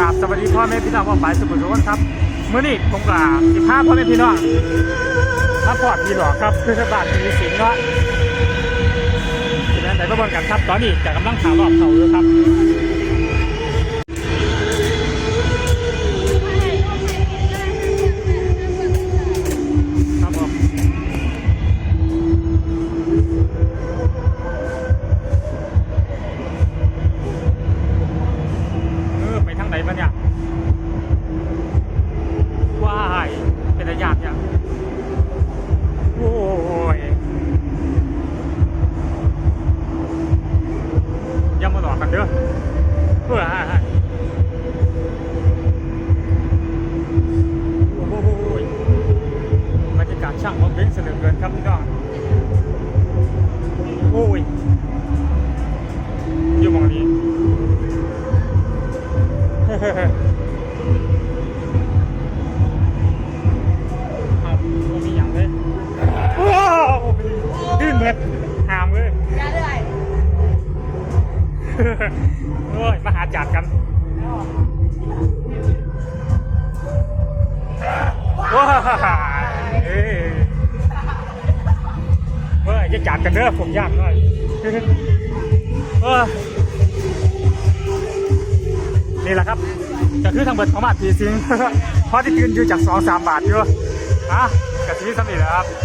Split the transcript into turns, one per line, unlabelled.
กราบสวัสดีพ่อแม่พี่น้องว่าฝ่ายสุขุมทุกคนครับเมื่อนี้ผมกราบสิบห้าพ่อแม่พี่น้องมาพอดพี่หลอกครับคือสบาทมีสิงเนาะที่นั้นแต่ประบนกันครับตอนนี้จะกำลังหารอบเขาเลยครับ อไปทางไหนเนี่ยว้ายเป็นระยะเนี่ยโอ้ยยังมาหลอกกันเด้อเพื่อโอ้ยช่างของเพลงเสนอเกินครับพี่น้องโอ้ยอยู่มองนี้ เอาบ่มีอย่างเลยว้าวขึ้นเลยหามเลย
อย่าเลย
โอ้ยมาหาจัดกันว้าวเอ้ยเฮ้ยจะจัดกันเด้อผมยากหน่อยเออ นี่แหละครับก็คือทางเบิดของบาทพีซิงเพราะที่คืนอยู่จากสองสามบาทอยู่อะกะทิสำเร็จแล้วครับ